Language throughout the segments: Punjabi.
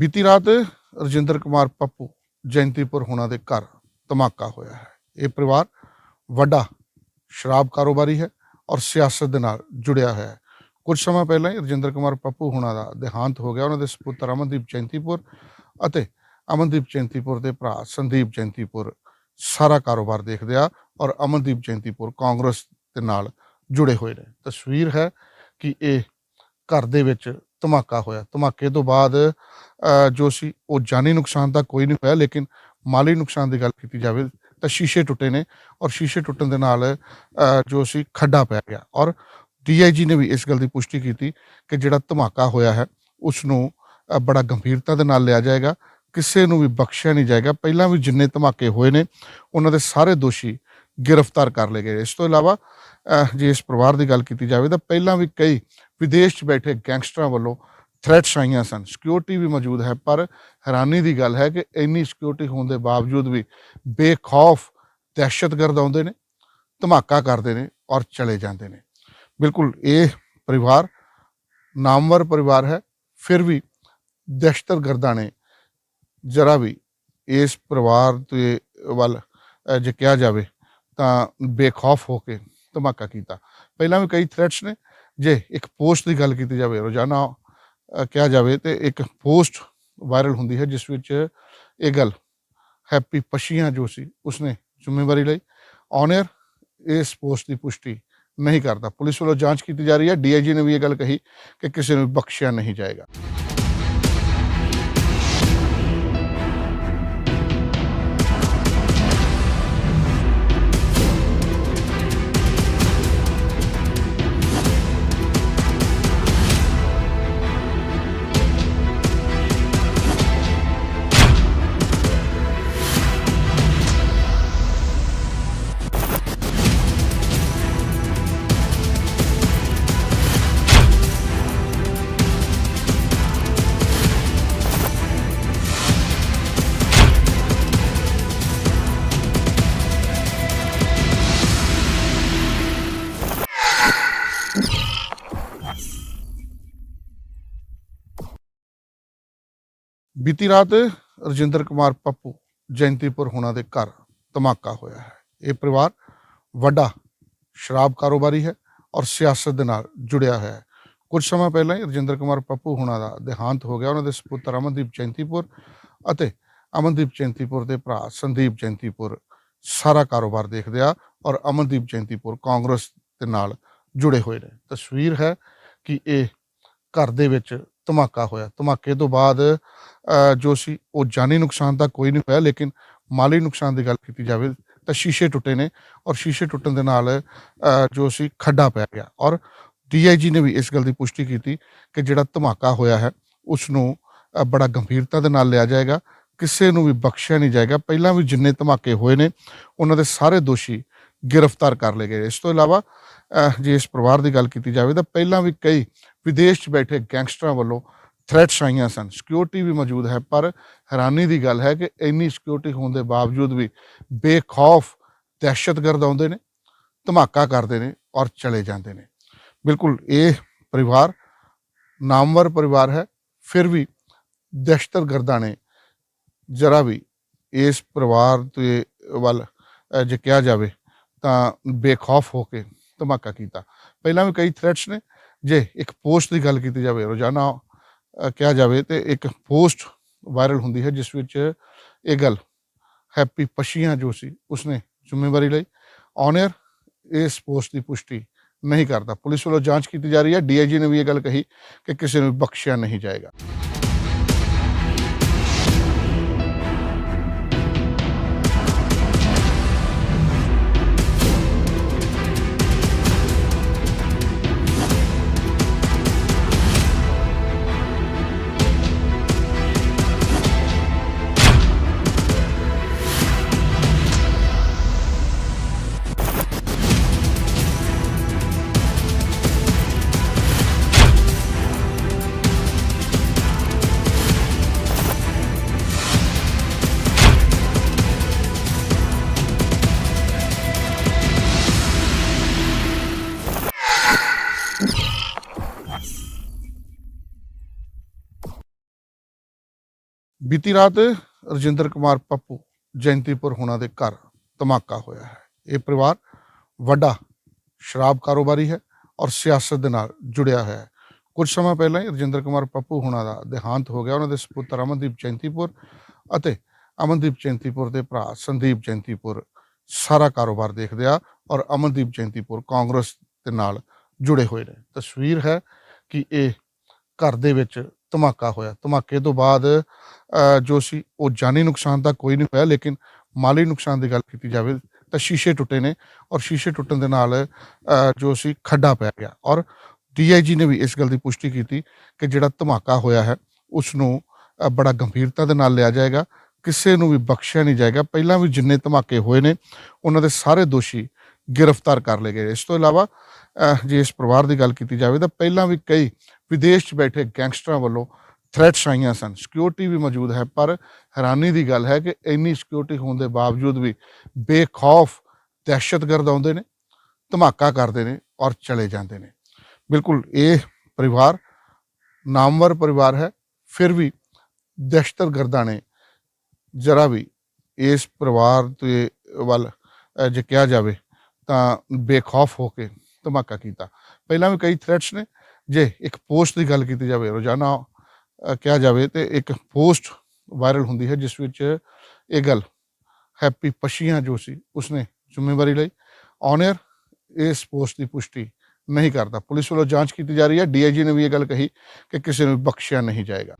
ਬੀਤੀ ਰਾਤ ਰਜਿੰਦਰ ਕੁਮਾਰ ਪੱਪੂ ਜੈਂਤੀਪੁਰ ਹੋਣਾ ਦੇ ਘਰ ਧਮਾਕਾ ਹੋਇਆ ਹੈ। ਇਹ ਪਰਿਵਾਰ ਵੱਡਾ ਸ਼ਰਾਬ ਕਾਰੋਬਾਰੀ ਹੈ ਔਰ ਸਿਆਸਤ ਦੇ ਨਾਲ ਜੁੜਿਆ ਹੋਇਆ ਹੈ। ਕੁਝ ਸਮਾਂ ਪਹਿਲਾਂ ਹੀ ਰਜਿੰਦਰ ਕੁਮਾਰ ਪੱਪੂ ਹੋਣਾ ਦਾ ਦੇਹਾਂਤ ਹੋ ਗਿਆ। ਉਹਨਾਂ ਦੇ ਸੁਪੁੱਤਰ ਅਮਨਦੀਪ ਜੈਂਤੀਪੁਰ ਅਤੇ ਅਮਨਦੀਪ ਜੈਂਤੀਪੁਰ ਦੇ ਭਰਾ ਸੰਦੀਪ ਜੈਂਤੀਪੁਰ ਸਾਰਾ ਕਾਰੋਬਾਰ ਦੇਖਦੇ ਆ ਔਰ ਅਮਨਦੀਪ ਜੈਂਤੀਪੁਰ ਕਾਂਗਰਸ ਦੇ ਨਾਲ ਜੁੜੇ ਹੋਏ ਨੇ। ਤਸਵੀਰ ਹੈ ਕਿ ਇਹ ਘਰ ਦੇ ਵਿੱਚ ਧਮਾਕਾ ਹੋਇਆ। ਧਮਾਕੇ ਤੋਂ ਬਾਅਦ ਜੋ ਸੀ, ਉਹ ਜਾਨੀ ਨੁਕਸਾਨ ਤਾਂ ਕੋਈ ਨਹੀਂ ਹੋਇਆ, ਲੇਕਿਨ ਮਾਲੀ ਨੁਕਸਾਨ ਦੀ ਗੱਲ ਕੀਤੀ ਜਾਵੇ ਤਾਂ ਸ਼ੀਸ਼ੇ ਟੁੱਟੇ ਨੇ ਔਰ ਸ਼ੀਸ਼ੇ ਟੁੱਟਣ ਦੇ ਨਾਲ ਜੋ ਸੀ, ਖੱਡਾ ਪੈ ਗਿਆ ਔਰ ਡੀਆਈਜੀ ਨੇ ਵੀ ਇਸ ਗੱਲ ਦੀ ਪੁਸ਼ਟੀ ਕੀਤੀ ਕਿ ਜਿਹੜਾ ਧਮਾਕਾ ਹੋਇਆ ਹੈ ਉਸ ਨੂੰ ਬੜਾ ਗੰਭੀਰਤਾ ਦੇ ਨਾਲ ਲਿਆ ਜਾਏਗਾ, ਕਿਸੇ ਨੂੰ ਵੀ ਬਖਸ਼ਿਆ ਨਹੀਂ ਜਾਏਗਾ। ਪਹਿਲਾਂ ਵੀ ਜਿੰਨੇ ਧਮਾਕੇ ਹੋਏ ਨੇ, ਉਹਨਾਂ ਦੇ ਸਾਰੇ ਦੋਸ਼ੀ ਗ੍ਰਿਫਤਾਰ ਕਰ ਲਏ ਗਏ ਇਸ ਤੋਂ ਇਲਾਵਾ ਜੇ ਇਸ ਪਰਿਵਾਰ ਦੀ ਗੱਲ ਕੀਤੀ ਜਾਵੇ ਤਾਂ ਪਹਿਲਾਂ ਵੀ ਕਈ ਵਿਦੇਸ਼ 'ਚ ਬੈਠੇ ਗੈਂਗਸਟਰਾਂ ਵੱਲੋਂ ਥ੍ਰੈਟਸ ਆਈਆਂ ਸਨ। ਸਿਕਿਉਰਿਟੀ ਵੀ ਮੌਜੂਦ ਹੈ, ਪਰ ਹੈਰਾਨੀ ਦੀ ਗੱਲ ਹੈ ਕਿ ਇੰਨੀ ਸਿਕਿਉਰਿਟੀ ਹੋਣ ਦੇ ਬਾਵਜੂਦ ਵੀ ਬੇਖੌਫ ਦਹਿਸ਼ਤਗਰਦ ਆਉਂਦੇ ਨੇ, ਧਮਾਕਾ ਕਰਦੇ ਨੇ ਔਰ ਚਲੇ ਜਾਂਦੇ ਨੇ। ਬਿਲਕੁਲ ਇਹ ਪਰਿਵਾਰ ਨਾਮਵਰ ਪਰਿਵਾਰ ਹੈ, ਫਿਰ ਵੀ ਦਹਿਸ਼ਤਗਰਦਾਂ ਨੇ ਜਰਾ ਵੀ ਇਸ ਪਰਿਵਾਰ ਦੇ ਵੱਲ ਜੇ ਕਿਹਾ ਜਾਵੇ ਤਾਂ ਬੇਖੌਫ ਹੋ ਕੇ ਧਮਾਕਾ ਕੀਤਾ। ਪਹਿਲਾਂ ਵੀ ਕਈ ਥ੍ਰੈਟਸ ਨੇ, ਜੇ ਇੱਕ ਪੋਸਟ ਦੀ ਗੱਲ ਕੀਤੀ ਜਾਵੇ, ਰੋਜ਼ਾਨਾ ਕਿਹਾ ਜਾਵੇ ਤੇ ਇੱਕ ਪੋਸਟ ਵਾਇਰਲ ਹੁੰਦੀ ਹੈ, ਜਿਸ ਵਿੱਚ ਇਹ ਗੱਲ ਹੈਪੀ ਪਸ਼ੀਆਂ ਜੋ ਸੀ, ਉਸਨੇ ਜ਼ਿੰਮੇਵਾਰੀ ਲਈ। ਔਨਰ ਇਸ ਪੋਸਟ ਦੀ ਪੁਸ਼ਟੀ ਨਹੀਂ ਕਰਦਾ। ਪੁਲਿਸ ਵੱਲੋਂ ਜਾਂਚ ਕੀਤੀ ਜਾ ਰਹੀ ਹੈ। ਡੀਆਈਜੀ ਨੇ ਵੀ ਇਹ ਗੱਲ ਕਹੀ ਕਿ ਕਿਸੇ ਨੂੰ ਬਖਸ਼ਿਆ ਨਹੀਂ ਜਾਏਗਾ। ਬੀਤੀ ਰਾਤ ਰਜਿੰਦਰ ਕੁਮਾਰ ਪੱਪੂ ਜੈਂਤੀਪੁਰ ਹੋਣਾ ਦੇ ਘਰ ਧਮਾਕਾ ਹੋਇਆ ਹੈ। ਇਹ ਪਰਿਵਾਰ ਵੱਡਾ ਸ਼ਰਾਬ ਕਾਰੋਬਾਰੀ ਹੈ ਔਰ ਸਿਆਸਤ ਦੇ ਨਾਲ ਜੁੜਿਆ ਹੋਇਆ ਹੈ। ਕੁਝ ਸਮਾਂ ਪਹਿਲਾਂ ਹੀ ਰਜਿੰਦਰ ਕੁਮਾਰ ਪੱਪੂ ਹੋਣਾ ਦਾ ਦੇਹਾਂਤ ਹੋ ਗਿਆ। ਉਹਨਾਂ ਦੇ ਸੁਪੁੱਤਰ ਅਮਨਦੀਪ ਜੈਂਤੀਪੁਰ ਅਤੇ ਅਮਨਦੀਪ ਜੈਂਤੀਪੁਰ ਦੇ ਭਰਾ ਸੰਦੀਪ ਜੈਂਤੀਪੁਰ ਸਾਰਾ ਕਾਰੋਬਾਰ ਦੇਖਦੇ ਆ ਔਰ ਅਮਨਦੀਪ ਜੈਂਤੀਪੁਰ ਕਾਂਗਰਸ ਦੇ ਨਾਲ ਜੁੜੇ ਹੋਏ ਨੇ। ਤਸਵੀਰ ਹੈ ਕਿ ਇਹ ਘਰ ਦੇ ਵਿੱਚ ਧਮਾਕਾ ਹੋਇਆ। ਧਮਾਕੇ ਤੋਂ ਬਾਅਦ ਜੋ ਸੀ, ਉਹ ਜਾਨੀ ਨੁਕਸਾਨ ਤਾਂ ਕੋਈ ਨਹੀਂ ਹੋਇਆ, ਲੇਕਿਨ ਮਾਲੀ ਨੁਕਸਾਨ ਦੀ ਗੱਲ ਕੀਤੀ ਜਾਵੇ ਤਾਂ ਸ਼ੀਸ਼ੇ ਟੁੱਟੇ ਨੇ ਔਰ ਸ਼ੀਸ਼ੇ ਟੁੱਟਣ ਦੇ ਨਾਲ ਜੋ ਸੀ, ਖੱਡਾ ਪੈ ਗਿਆ। ਔਰ ਡੀਆਈਜੀ ਨੇ ਵੀ ਇਸ ਗੱਲ ਦੀ ਪੁਸ਼ਟੀ ਕੀਤੀ ਕਿ ਜਿਹੜਾ ਧਮਾਕਾ ਹੋਇਆ ਹੈ, ਉਸ ਨੂੰ ਬੜਾ ਗੰਭੀਰਤਾ ਦੇ ਨਾਲ ਲਿਆ ਜਾਏਗਾ। ਕਿਸੇ ਨੂੰ ਵੀ ਬਖਸ਼ਿਆ ਨਹੀਂ ਜਾਏਗਾ। ਪਹਿਲਾਂ ਵੀ ਜਿੰਨੇ ਧਮਾਕੇ ਹੋਏ ਨੇ, ਉਹਨਾਂ ਦੇ ਸਾਰੇ ਦੋਸ਼ੀ ਗ੍ਰਿਫਤਾਰ ਕਰ ਲਏ ਗਏ ਇਸ ਤੋਂ ਇਲਾਵਾ ਜੇ ਇਸ ਪਰਿਵਾਰ ਦੀ ਗੱਲ ਕੀਤੀ ਜਾਵੇ ਤਾਂ ਪਹਿਲਾਂ ਵੀ ਕਈ ਵਿਦੇਸ਼ 'ਚ ਬੈਠੇ ਗੈਂਗਸਟਰਾਂ ਵੱਲੋਂ ਥ੍ਰੈਟਸ ਆਈਆਂ ਸਨ। ਸਿਕਿਉਰਿਟੀ ਵੀ ਮੌਜੂਦ ਹੈ, ਪਰ ਹੈਰਾਨੀ ਦੀ ਗੱਲ ਹੈ ਕਿ ਇੰਨੀ ਸਿਕਿਉਰਿਟੀ ਹੋਣ ਦੇ ਬਾਵਜੂਦ ਵੀ ਬੇਖੌਫ ਦਹਿਸ਼ਤਗਰਦ ਆਉਂਦੇ ਨੇ, ਧਮਾਕਾ ਕਰਦੇ ਨੇ ਔਰ ਚਲੇ ਜਾਂਦੇ ਨੇ। ਬਿਲਕੁਲ ਇਹ ਪਰਿਵਾਰ ਨਾਮਵਰ ਪਰਿਵਾਰ ਹੈ, ਫਿਰ ਵੀ ਦਹਿਸ਼ਤਗਰਦਾਂ ਨੇ ਜਰਾ ਵੀ ਇਸ ਪਰਿਵਾਰ ਦੇ ਵੱਲ ਜੇ ਕਿਹਾ ਜਾਵੇ ਤਾਂ ਬੇਖੌਫ ਹੋ ਕੇ ਧਮਾਕਾ ਕੀਤਾ। ਪਹਿਲਾਂ ਵੀ ਕਈ ਥ੍ਰੈਟਸ ਨੇ ਜੇ ਇੱਕ ਪੋਸਟ ਦੀ ਗੱਲ ਕੀਤੀ ਜਾਵੇ, ਰੋਜ਼ਾਨਾ ਕਿਹਾ ਜਾਵੇ ਤੇ ਇੱਕ ਪੋਸਟ ਵਾਇਰਲ ਹੁੰਦੀ ਹੈ, ਜਿਸ ਵਿੱਚ ਇਹ ਗੱਲ, ਹੈਪੀ ਪਸ਼ੀਆਂ ਜੋ ਸੀ, ਉਸਨੇ ਜ਼ਿੰਮੇਵਾਰੀ ਲਈ। ਔਨਰ ਇਸ ਪੋਸਟ ਦੀ ਪੁਸ਼ਟੀ ਨਹੀਂ ਕਰਦਾ। ਪੁਲਿਸ ਵੱਲੋਂ ਜਾਂਚ ਕੀਤੀ ਜਾ ਰਹੀ ਹੈ। ਡੀਆਈਜੀ ਨੇ ਵੀ ਇਹ ਗੱਲ ਕਹੀ ਕਿ ਕਿਸੇ ਨੂੰ ਬਖਸ਼ਿਆ ਨਹੀਂ ਜਾਏਗਾ। ਬੀਤੀ ਰਾਤ ਰਜਿੰਦਰ ਕੁਮਾਰ ਪੱਪੂ ਜੈਂਤੀਪੁਰ ਹੋਣਾ ਦੇ ਘਰ ਧਮਾਕਾ ਹੋਇਆ ਹੈ। ਇਹ ਪਰਿਵਾਰ ਵੱਡਾ ਸ਼ਰਾਬ ਕਾਰੋਬਾਰੀ ਹੈ ਔਰ ਸਿਆਸਤ ਦੇ ਨਾਲ ਜੁੜਿਆ ਹੋਇਆ ਹੈ। ਕੁਝ ਸਮਾਂ ਪਹਿਲਾਂ ਹੀ ਰਜਿੰਦਰ ਕੁਮਾਰ ਪੱਪੂ ਹੋਣਾ ਦਾ ਦੇਹਾਂਤ ਹੋ ਗਿਆ। ਉਹਨਾਂ ਦੇ ਸੁਪੁੱਤਰ ਅਮਨਦੀਪ ਜੈਂਤੀਪੁਰ ਅਤੇ ਅਮਨਦੀਪ ਜੈਂਤੀਪੁਰ ਦੇ ਭਰਾ ਸੰਦੀਪ ਜੈਂਤੀਪੁਰ ਸਾਰਾ ਕਾਰੋਬਾਰ ਦੇਖਦੇ ਆ ਔਰ ਅਮਨਦੀਪ ਜੈਂਤੀਪੁਰ ਕਾਂਗਰਸ ਦੇ ਨਾਲ ਜੁੜੇ ਹੋਏ ਨੇ। ਤਸਵੀਰ ਹੈ ਕਿ ਇਹ ਘਰ ਦੇ ਵਿੱਚ ਧਮਾਕਾ ਹੋਇਆ। ਧਮਾਕੇ ਤੋਂ ਬਾਅਦ ਜੋ ਸੀ, ਉਹ ਜਾਨੀ ਨੁਕਸਾਨ ਤਾਂ ਕੋਈ ਨਹੀਂ ਹੋਇਆ, ਲੇਕਿਨ ਮਾਲੀ ਨੁਕਸਾਨ ਦੀ ਗੱਲ ਕੀਤੀ ਜਾਵੇ ਤਾਂ ਸ਼ੀਸ਼ੇ ਟੁੱਟੇ ਨੇ ਔਰ ਸ਼ੀਸ਼ੇ ਟੁੱਟਣ ਦੇ ਨਾਲ ਜੋ ਸੀ, ਖੱਡਾ ਪੈ ਗਿਆ। ਔਰ ਡੀਆਈਜੀ ਨੇ ਵੀ ਇਸ ਗੱਲ ਦੀ ਪੁਸ਼ਟੀ ਕੀਤੀ ਕਿ ਜਿਹੜਾ ਧਮਾਕਾ ਹੋਇਆ ਹੈ ਉਸ ਨੂੰ ਬੜਾ ਗੰਭੀਰਤਾ ਦੇ ਨਾਲ ਲਿਆ ਜਾਏਗਾ। ਕਿਸੇ ਨੂੰ ਵੀ ਬਖਸ਼ਿਆ ਨਹੀਂ ਜਾਏਗਾ। ਪਹਿਲਾਂ ਵੀ ਜਿੰਨੇ ਧਮਾਕੇ ਹੋਏ ਨੇ, ਉਹਨਾਂ ਦੇ ਸਾਰੇ ਦੋਸ਼ੀ ਗ੍ਰਿਫਤਾਰ ਕਰ ਲਏ ਗਏ ਇਸ ਤੋਂ ਇਲਾਵਾ ਜੇ ਇਸ ਪਰਿਵਾਰ ਦੀ ਗੱਲ ਕੀਤੀ ਜਾਵੇ ਤਾਂ ਪਹਿਲਾਂ ਵੀ ਕਈ ਵਿਦੇਸ਼ 'ਚ ਬੈਠੇ ਗੈਂਗਸਟਰਾਂ ਵੱਲੋਂ ਥ੍ਰੈਟਸ ਆਈਆਂ ਸਨ। ਸਿਕਿਉਰਿਟੀ ਵੀ ਮੌਜੂਦ ਹੈ, ਪਰ ਹੈਰਾਨੀ ਦੀ ਗੱਲ ਹੈ ਕਿ ਇੰਨੀ ਸਿਕਿਉਰਿਟੀ ਹੋਣ ਦੇ ਬਾਵਜੂਦ ਵੀ ਬੇਖੌਫ ਦਹਿਸ਼ਤਗਰਦ ਆਉਂਦੇ ਨੇ, ਧਮਾਕਾ ਕਰਦੇ ਨੇ ਔਰ ਚਲੇ ਜਾਂਦੇ ਨੇ। ਬਿਲਕੁਲ ਇਹ ਪਰਿਵਾਰ ਨਾਮਵਰ ਪਰਿਵਾਰ ਹੈ, ਫਿਰ ਵੀ ਦਹਿਸ਼ਤਗਰਦਾਂ ਨੇ ਜਰਾ ਵੀ ਇਸ ਪਰਿਵਾਰ ਦੇ ਵੱਲ ਜੇ ਕਿਹਾ ਜਾਵੇ ਤਾਂ ਬੇਖੌਫ ਹੋ ਕੇ ਧਮਾਕਾ ਕੀਤਾ। ਪਹਿਲਾਂ ਵੀ ਕਈ ਥ੍ਰੈਟਸ ਨੇ ਜੇ ਇੱਕ ਪੋਸਟ ਦੀ ਗੱਲ ਕੀਤੀ ਜਾਵੇ, ਰੋਜ਼ਾਨਾ ਕਿਹਾ ਜਾਵੇ ਤੇ ਇੱਕ ਪੋਸਟ ਵਾਇਰਲ ਹੁੰਦੀ ਹੈ, ਜਿਸ ਵਿੱਚ ਇਹ ਗੱਲ ਹੈਪੀ ਪਸ਼ੀਆਂ ਜੋ ਸੀ, ਉਸਨੇ ਜ਼ਿੰਮੇਵਾਰੀ ਲਈ ਔਨਰ ਇਸ ਪੋਸਟ ਦੀ ਪੁਸ਼ਟੀ ਨਹੀਂ ਕਰਦਾ। ਪੁਲਿਸ ਵੱਲੋਂ ਜਾਂਚ ਕੀਤੀ ਜਾ ਰਹੀ ਹੈ। ਡੀਆਈਜੀ ਨੇ ਵੀ ਇਹ ਗੱਲ ਕਹੀ ਕਿ ਕਿਸੇ ਨੂੰ ਬਖਸ਼ਿਆ ਨਹੀਂ ਜਾਏਗਾ।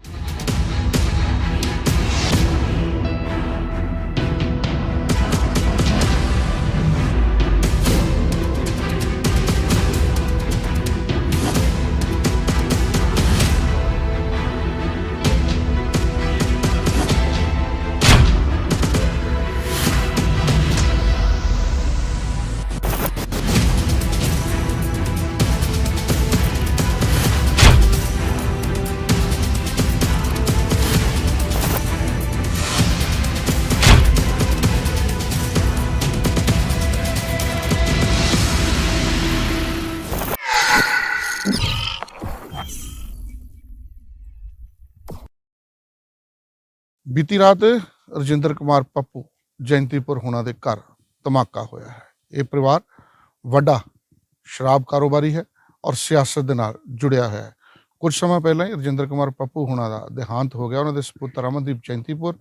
ਬੀਤੀ ਰਾਤ ਰਜਿੰਦਰ ਕੁਮਾਰ ਪੱਪੂ ਜੈਂਤੀਪੁਰ ਹੋਣਾ ਦੇ ਘਰ ਧਮਾਕਾ ਹੋਇਆ ਹੈ। ਇਹ ਪਰਿਵਾਰ ਵੱਡਾ, ਸ਼ਰਾਬ ਕਾਰੋਬਾਰੀ ਹੈ ਔਰ ਸਿਆਸਤ ਦੇ ਨਾਲ ਜੁੜਿਆ ਹੋਇਆ ਹੈ। ਕੁਝ ਸਮਾਂ ਪਹਿਲਾਂ ਹੀ ਰਜਿੰਦਰ ਕੁਮਾਰ ਪੱਪੂ ਹੋਣਾ ਦਾ ਦੇਹਾਂਤ ਹੋ ਗਿਆ। ਉਹਨਾਂ ਦੇ ਸੁਪੁੱਤਰ ਅਮਨਦੀਪ ਜੈਂਤੀਪੁਰ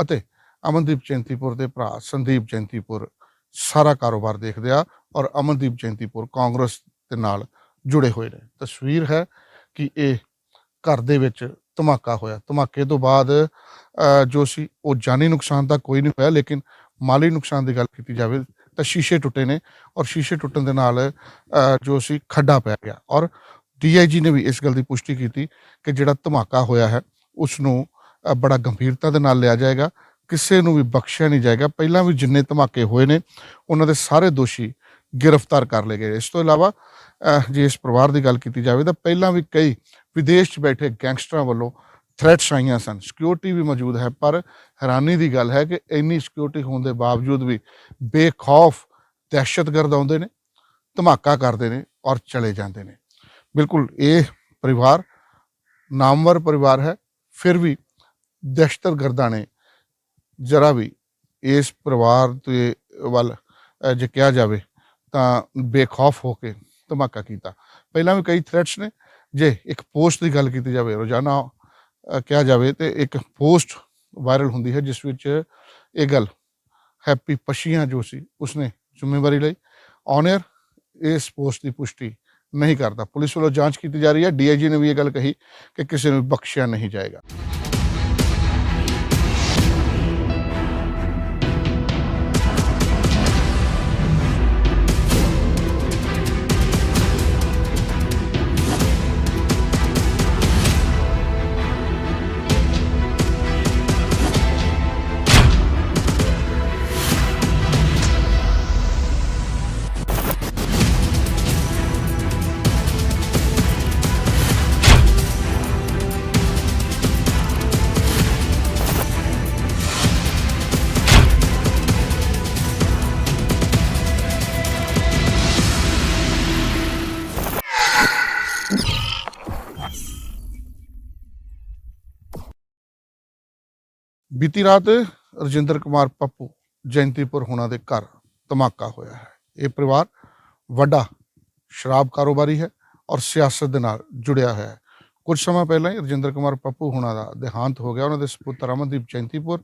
ਅਤੇ ਅਮਨਦੀਪ ਜੈਂਤੀਪੁਰ ਦੇ ਭਰਾ ਸੰਦੀਪ ਜੈਂਤੀਪੁਰ ਸਾਰਾ ਕਾਰੋਬਾਰ ਦੇਖਦੇ ਆ ਔਰ ਅਮਨਦੀਪ ਜੈਂਤੀਪੁਰ ਕਾਂਗਰਸ ਦੇ ਨਾਲ ਜੁੜੇ ਹੋਏ ਨੇ। ਤਸਵੀਰ ਹੈ ਕਿ ਇਹ ਘਰ ਦੇ ਵਿੱਚ ਧਮਾਕਾ ਹੋਇਆ। ਧਮਾਕੇ ਤੋਂ ਬਾਅਦ ਜੋ ਸੀ, ਉਹ ਜਾਨੀ ਨੁਕਸਾਨ ਤਾਂ ਕੋਈ ਨਹੀਂ ਹੋਇਆ, ਲੇਕਿਨ ਮਾਲੀ ਨੁਕਸਾਨ ਦੀ ਗੱਲ ਕੀਤੀ ਜਾਵੇ ਤਾਂ ਸ਼ੀਸ਼ੇ ਟੁੱਟੇ ਨੇ ਔਰ ਸ਼ੀਸ਼ੇ ਟੁੱਟਣ ਦੇ ਨਾਲ ਜੋ ਸੀ, ਖੱਡਾ ਪੈ ਗਿਆ ਔਰ ਡੀਆਈਜੀ ਨੇ ਵੀ ਇਸ ਗੱਲ ਦੀ ਪੁਸ਼ਟੀ ਕੀਤੀ ਕਿ ਜਿਹੜਾ ਧਮਾਕਾ ਹੋਇਆ ਹੈ ਉਸ ਨੂੰ ਬੜਾ ਗੰਭੀਰਤਾ ਦੇ ਨਾਲ ਲਿਆ ਜਾਏਗਾ, ਕਿਸੇ ਨੂੰ ਵੀ ਬਖਸ਼ਿਆ ਨਹੀਂ ਜਾਏਗਾ। ਪਹਿਲਾਂ ਵੀ ਜਿੰਨੇ ਧਮਾਕੇ ਹੋਏ ਨੇ, ਉਹਨਾਂ ਦੇ ਸਾਰੇ ਦੋਸ਼ੀ ਗ੍ਰਿਫਤਾਰ ਕਰ ਲਏ ਗਏ। ਇਸ ਤੋਂ ਇਲਾਵਾ ਜੇ ਇਸ ਪਰਿਵਾਰ ਦੀ ਗੱਲ ਕੀਤੀ ਜਾਵੇ ਤਾਂ ਪਹਿਲਾਂ ਵੀ ਕਈ ਵਿਦੇਸ਼ 'ਚ ਬੈਠੇ ਗੈਂਗਸਟਰਾਂ ਵੱਲੋਂ ਥ੍ਰੈਟਸ ਆਈਆਂ ਸਨ। ਸਿਕਿਉਰਿਟੀ ਵੀ ਮੌਜੂਦ ਹੈ, ਪਰ ਹੈਰਾਨੀ ਦੀ ਗੱਲ ਹੈ ਕਿ ਇੰਨੀ ਸਿਕਿਉਰਿਟੀ ਹੋਣ ਦੇ ਬਾਵਜੂਦ ਵੀ ਬੇਖੌਫ ਦਹਿਸ਼ਤਗਰਦ ਆਉਂਦੇ ਨੇ, ਧਮਾਕਾ ਕਰਦੇ ਨੇ ਔਰ ਚਲੇ ਜਾਂਦੇ ਨੇ। ਬਿਲਕੁਲ ਇਹ ਪਰਿਵਾਰ ਨਾਮਵਰ ਪਰਿਵਾਰ ਹੈ, ਫਿਰ ਵੀ ਦਹਿਸ਼ਤਗਰਦਾਂ ਨੇ ਜਰਾ ਵੀ ਇਸ ਪਰਿਵਾਰ ਦੇ ਵੱਲ ਜੇ ਕਿਹਾ ਜਾਵੇ ਤਾਂ ਬੇਖੌਫ ਹੋ ਕੇ ਧਮਾਕਾ ਕੀਤਾ। ਪਹਿਲਾਂ ਵੀ ਕਈ ਥ੍ਰੈਟਸ ਨੇ, ਜੇ ਇੱਕ ਪੋਸਟ ਦੀ ਗੱਲ ਕੀਤੀ ਜਾਵੇ, ਰੋਜ਼ਾਨਾ ਕਿਹਾ ਜਾਵੇ ਤੇ ਇੱਕ ਪੋਸਟ ਵਾਇਰਲ ਹੁੰਦੀ ਹੈ, ਜਿਸ ਵਿੱਚ ਇਹ ਗੱਲ ਹੈਪੀ ਪਸ਼ੀਆਂ ਜੋ ਸੀ, ਉਸਨੇ ਜ਼ਿੰਮੇਵਾਰੀ ਲਈ। ਔਨਰ ਇਸ ਪੋਸਟ ਦੀ ਪੁਸ਼ਟੀ ਨਹੀਂ ਕਰਦਾ। ਪੁਲਿਸ ਵੱਲੋਂ ਜਾਂਚ ਕੀਤੀ ਜਾ ਰਹੀ ਹੈ। ਡੀਆਈਜੀ ਨੇ ਵੀ ਇਹ ਗੱਲ ਕਹੀ ਕਿ ਕਿਸੇ ਨੂੰ ਬਖਸ਼ਿਆ ਨਹੀਂ ਜਾਏਗਾ। ਬੀਤੀ ਰਾਤ ਰਜਿੰਦਰ ਕੁਮਾਰ ਪੱਪੂ ਜੈਂਤੀਪੁਰ ਹੋਣਾ ਦੇ ਘਰ ਧਮਾਕਾ ਹੋਇਆ ਹੈ। ਇਹ ਪਰਿਵਾਰ ਵੱਡਾ ਸ਼ਰਾਬ ਕਾਰੋਬਾਰੀ ਹੈ ਔਰ ਸਿਆਸਤ ਦੇ ਨਾਲ ਜੁੜਿਆ ਹੋਇਆ ਹੈ। ਕੁਝ ਸਮਾਂ ਪਹਿਲਾਂ ਹੀ ਰਜਿੰਦਰ ਕੁਮਾਰ ਪੱਪੂ ਹੋਣਾ ਦਾ ਦੇਹਾਂਤ ਹੋ ਗਿਆ। ਉਹਨਾਂ ਦੇ ਸੁਪੁੱਤਰ ਅਮਨਦੀਪ ਜੈਂਤੀਪੁਰ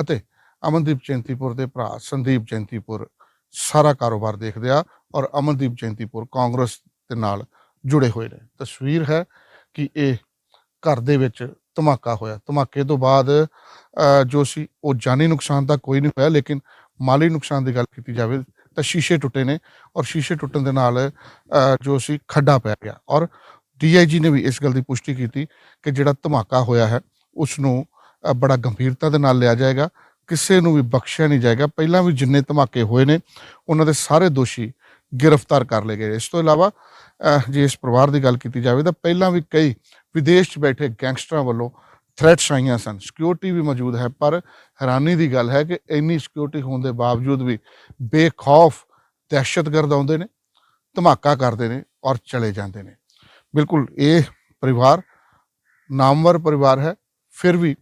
ਅਤੇ ਅਮਨਦੀਪ ਜੈਂਤੀਪੁਰ ਦੇ ਭਰਾ ਸੰਦੀਪ ਜੈਂਤੀਪੁਰ ਸਾਰਾ ਕਾਰੋਬਾਰ ਦੇਖਦੇ ਆ ਔਰ ਅਮਨਦੀਪ ਜੈਂਤੀਪੁਰ ਕਾਂਗਰਸ ਦੇ ਨਾਲ ਜੁੜੇ ਹੋਏ ਨੇ। ਤਸਵੀਰ ਹੈ ਕਿ ਇਹ ਘਰ ਦੇ ਵਿੱਚ ਧਮਾਕਾ ਹੋਇਆ। ਧਮਾਕੇ ਤੋਂ ਬਾਅਦ ਜੋ ਸੀ, ਉਹ ਜਾਨੀ ਨੁਕਸਾਨ ਤਾਂ ਕੋਈ ਨਹੀਂ ਹੋਇਆ, ਲੇਕਿਨ ਮਾਲੀ ਨੁਕਸਾਨ ਦੀ ਗੱਲ ਕੀਤੀ ਜਾਵੇ ਤਾਂ ਸ਼ੀਸ਼ੇ ਟੁੱਟੇ ਨੇ ਔਰ ਸ਼ੀਸ਼ੇ ਟੁੱਟਣ ਦੇ ਨਾਲ ਜੋ ਸੀ, ਖੱਡਾ ਪੈ ਗਿਆ। ਔਰ ਡੀਆਈਜੀ ਨੇ ਵੀ ਇਸ ਗੱਲ ਦੀ ਪੁਸ਼ਟੀ ਕੀਤੀ ਕਿ ਜਿਹੜਾ ਧਮਾਕਾ ਹੋਇਆ ਹੈ ਉਸ ਨੂੰ ਬੜਾ ਗੰਭੀਰਤਾ ਦੇ ਨਾਲ ਲਿਆ ਜਾਏਗਾ। ਕਿਸੇ ਨੂੰ ਵੀ ਬਖਸ਼ਿਆ ਨਹੀਂ ਜਾਏਗਾ। ਪਹਿਲਾਂ ਵੀ ਜਿੰਨੇ ਧਮਾਕੇ ਹੋਏ ਨੇ, ਉਹਨਾਂ ਦੇ ਸਾਰੇ ਦੋਸ਼ੀ ਗ੍ਰਿਫਤਾਰ ਕਰ ਲਏ ਗਏ ਇਸ ਤੋਂ ਇਲਾਵਾ ਜੇ ਇਸ ਪਰਿਵਾਰ ਦੀ ਗੱਲ ਕੀਤੀ ਜਾਵੇ ਤਾਂ ਪਹਿਲਾਂ ਵੀ ਕਈ ਵਿਦੇਸ਼ 'ਚ ਬੈਠੇ ਗੈਂਗਸਟਰਾਂ ਵੱਲੋਂ ਥ੍ਰੈਟਸ ਆਈਆਂ ਸਨ। ਸਿਕਿਉਰਿਟੀ ਵੀ ਮੌਜੂਦ ਹੈ, ਪਰ ਹੈਰਾਨੀ ਦੀ ਗੱਲ ਹੈ ਕਿ ਇੰਨੀ ਸਿਕਿਉਰਿਟੀ ਹੋਣ ਦੇ ਬਾਵਜੂਦ ਵੀ ਬੇਖੌਫ ਦਹਿਸ਼ਤਗਰਦ ਆਉਂਦੇ ਨੇ, ਧਮਾਕਾ ਕਰਦੇ ਨੇ ਔਰ ਚਲੇ ਜਾਂਦੇ ਨੇ। ਬਿਲਕੁਲ ਇਹ ਪਰਿਵਾਰ ਨਾਮਵਰ ਪਰਿਵਾਰ ਹੈ, ਫਿਰ ਵੀ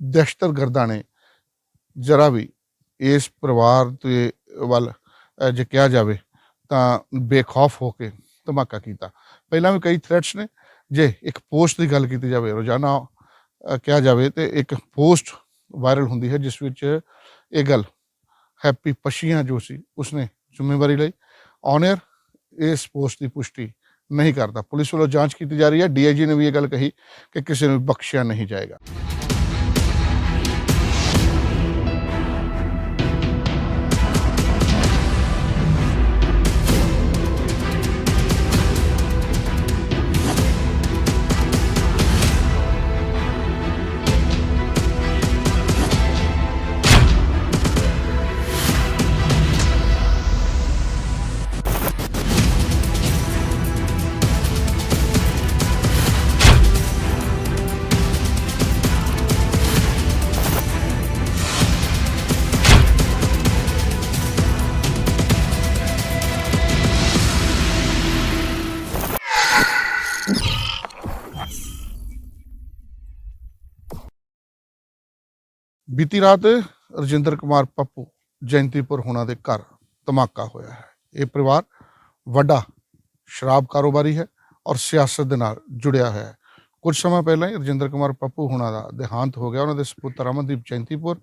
ਦਹਿਸ਼ਤਗਰਦਾਂ ਨੇ ਜਰਾ ਵੀ ਇਸ ਪਰਿਵਾਰ ਦੇ ਵੱਲ ਜੇ ਕਿਹਾ ਜਾਵੇ ਤਾਂ ਬੇਖੌਫ ਹੋ ਕੇ ਧਮਾਕਾ ਕੀਤਾ। ਪਹਿਲਾਂ ਵੀ ਕਈ ਥ੍ਰੈਟਸ ਨੇ ਜੇ ਇੱਕ ਪੋਸਟ ਦੀ ਗੱਲ ਕੀਤੀ ਜਾਵੇ, ਰੋਜ਼ਾਨਾ ਕਿਹਾ ਜਾਵੇ ਤੇ ਇੱਕ ਪੋਸਟ ਵਾਇਰਲ ਹੁੰਦੀ ਹੈ, ਜਿਸ ਵਿੱਚ ਇਹ ਗੱਲ ਹੈਪੀ ਪਸ਼ੀਆਂ ਜੋ ਸੀ, ਉਸਨੇ ਜ਼ਿੰਮੇਵਾਰੀ ਲਈ ਔਨਰ ਇਸ ਪੋਸਟ ਦੀ ਪੁਸ਼ਟੀ ਨਹੀਂ ਕਰਦਾ। ਪੁਲਿਸ ਵੱਲੋਂ ਜਾਂਚ ਕੀਤੀ ਜਾ ਰਹੀ ਹੈ। ਡੀਆਈਜੀ ਨੇ ਵੀ ਇਹ ਗੱਲ ਕਹੀ ਕਿ ਕਿਸੇ ਨੂੰ ਬਖਸ਼ਿਆ ਨਹੀਂ ਜਾਏਗਾ। ਬੀਤੀ ਰਾਤ ਰਜਿੰਦਰ ਕੁਮਾਰ ਪੱਪੂ ਜੈਂਤੀਪੁਰ ਹੋਣਾ ਦੇ ਘਰ ਧਮਾਕਾ ਹੋਇਆ ਹੈ। ਇਹ ਪਰਿਵਾਰ ਵੱਡਾ, ਸ਼ਰਾਬ ਕਾਰੋਬਾਰੀ ਹੈ ਔਰ ਸਿਆਸਤ ਦੇ ਨਾਲ ਜੁੜਿਆ ਹੋਇਆ ਹੈ। ਕੁਝ ਸਮਾਂ ਪਹਿਲਾਂ ਹੀ ਰਜਿੰਦਰ ਕੁਮਾਰ ਪੱਪੂ ਹੋਣਾ ਦਾ ਦੇਹਾਂਤ ਹੋ ਗਿਆ। ਉਹਨਾਂ ਦੇ ਸੁਪੁੱਤਰ ਅਮਨਦੀਪ ਜੈਂਤੀਪੁਰ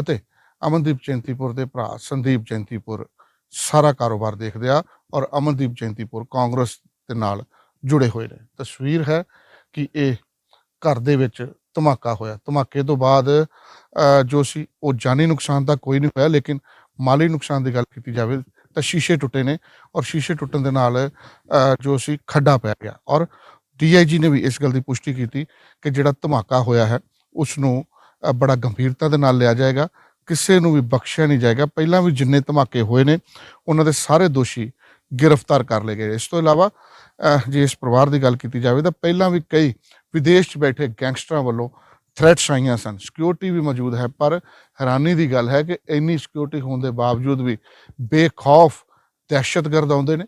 ਅਤੇ ਅਮਨਦੀਪ ਜੈਂਤੀਪੁਰ ਦੇ ਭਰਾ ਸੰਦੀਪ ਜੈਂਤੀਪੁਰ ਸਾਰਾ ਕਾਰੋਬਾਰ ਦੇਖਦੇ ਆ ਔਰ ਅਮਨਦੀਪ ਜੈਂਤੀਪੁਰ ਕਾਂਗਰਸ ਦੇ ਨਾਲ ਜੁੜੇ ਹੋਏ ਨੇ। ਤਸਵੀਰ ਹੈ ਕਿ ਇਹ ਘਰ ਦੇ ਵਿੱਚ ਧਮਾਕਾ ਹੋਇਆ। ਧਮਾਕੇ ਤੋਂ ਬਾਅਦ ਜੋ ਸੀ, ਉਹ ਜਾਨੀ ਨੁਕਸਾਨ ਤਾਂ ਕੋਈ ਨਹੀਂ ਹੋਇਆ, ਲੇਕਿਨ ਮਾਲੀ ਨੁਕਸਾਨ ਦੀ ਗੱਲ ਕੀਤੀ ਜਾਵੇ ਤਾਂ ਸ਼ੀਸ਼ੇ ਟੁੱਟੇ ਨੇ ਔਰ ਸ਼ੀਸ਼ੇ ਟੁੱਟਣ ਦੇ ਨਾਲ ਜੋ ਸੀ, ਖੱਡਾ ਪੈ ਗਿਆ। ਔਰ ਡੀਆਈਜੀ ਨੇ ਵੀ ਇਸ ਗੱਲ ਦੀ ਪੁਸ਼ਟੀ ਕੀਤੀ ਕਿ ਜਿਹੜਾ ਧਮਾਕਾ ਹੋਇਆ ਹੈ, ਉਸ ਨੂੰ ਬੜਾ ਗੰਭੀਰਤਾ ਦੇ ਨਾਲ ਲਿਆ ਜਾਏਗਾ। ਕਿਸੇ ਨੂੰ ਵੀ ਬਖਸ਼ਿਆ ਨਹੀਂ ਜਾਏਗਾ। ਪਹਿਲਾਂ ਵੀ ਜਿੰਨੇ ਧਮਾਕੇ ਹੋਏ ਨੇ, ਉਹਨਾਂ ਦੇ ਸਾਰੇ ਦੋਸ਼ੀ ਗ੍ਰਿਫਤਾਰ ਕਰ ਲਏ ਗਏ ਇਸ ਤੋਂ ਇਲਾਵਾ ਜੇ ਇਸ ਪਰਿਵਾਰ ਦੀ ਗੱਲ ਕੀਤੀ ਜਾਵੇ ਤਾਂ ਪਹਿਲਾਂ ਵੀ ਕਈ ਵਿਦੇਸ਼ 'ਚ ਬੈਠੇ ਗੈਂਗਸਟਰਾਂ ਵੱਲੋਂ ਥ੍ਰੈਟਸ ਆਈਆਂ ਸਨ। ਸਿਕਿਉਰਿਟੀ ਵੀ ਮੌਜੂਦ ਹੈ, ਪਰ ਹੈਰਾਨੀ ਦੀ ਗੱਲ ਹੈ ਕਿ ਇੰਨੀ ਸਿਕਿਉਰਿਟੀ ਹੋਣ ਦੇ ਬਾਵਜੂਦ ਵੀ ਬੇਖੌਫ ਦਹਿਸ਼ਤਗਰਦ ਆਉਂਦੇ ਨੇ,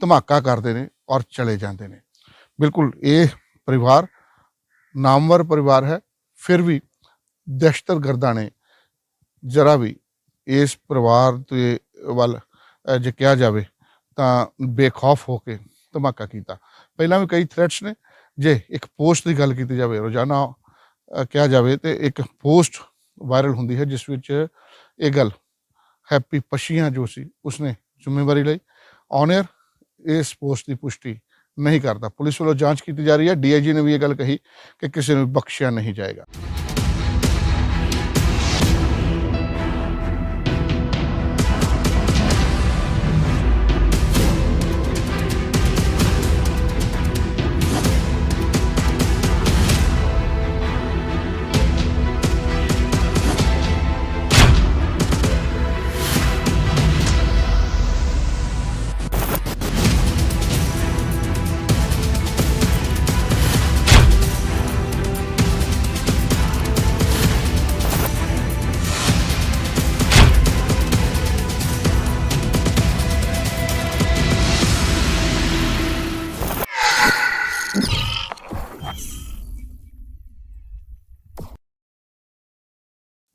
ਧਮਾਕਾ ਕਰਦੇ ਨੇ ਔਰ ਚਲੇ ਜਾਂਦੇ ਨੇ। ਬਿਲਕੁਲ ਇਹ ਪਰਿਵਾਰ ਨਾਮਵਰ ਪਰਿਵਾਰ ਹੈ, ਫਿਰ ਵੀ ਦਹਿਸ਼ਤਗਰਦਾਂ ਨੇ ਜਰਾ ਵੀ ਇਸ ਪਰਿਵਾਰ ਦੇ ਵੱਲ ਜੇ ਕਿਹਾ ਜਾਵੇ ਤਾਂ ਬੇਖੌਫ ਹੋ ਕੇ ਧਮਾਕਾ ਕੀਤਾ। ਪਹਿਲਾਂ ਵੀ ਕਈ ਥ੍ਰੈਟਸ ਨੇ ਜੇ ਇੱਕ ਪੋਸਟ ਦੀ ਗੱਲ ਕੀਤੀ ਜਾਵੇ, ਰੋਜ਼ਾਨਾ ਕਿਹਾ ਜਾਵੇ ਤੇ ਇੱਕ ਪੋਸਟ ਵਾਇਰਲ ਹੁੰਦੀ ਹੈ, ਜਿਸ ਵਿੱਚ ਇਹ ਗੱਲ ਹੈਪੀ ਪਸ਼ੀਆਂ ਜੋ ਸੀ, ਉਸਨੇ ਜ਼ਿੰਮੇਵਾਰੀ ਲਈ ਔਨਰ ਇਸ ਪੋਸਟ ਦੀ ਪੁਸ਼ਟੀ ਨਹੀਂ ਕਰਦਾ। ਪੁਲਿਸ ਵੱਲੋਂ ਜਾਂਚ ਕੀਤੀ ਜਾ ਰਹੀ ਹੈ। ਡੀਆਈਜੀ ਨੇ ਵੀ ਇਹ ਗੱਲ ਕਹੀ ਕਿ ਕਿਸੇ ਨੂੰ ਬਖਸ਼ਿਆ ਨਹੀਂ ਜਾਏਗਾ।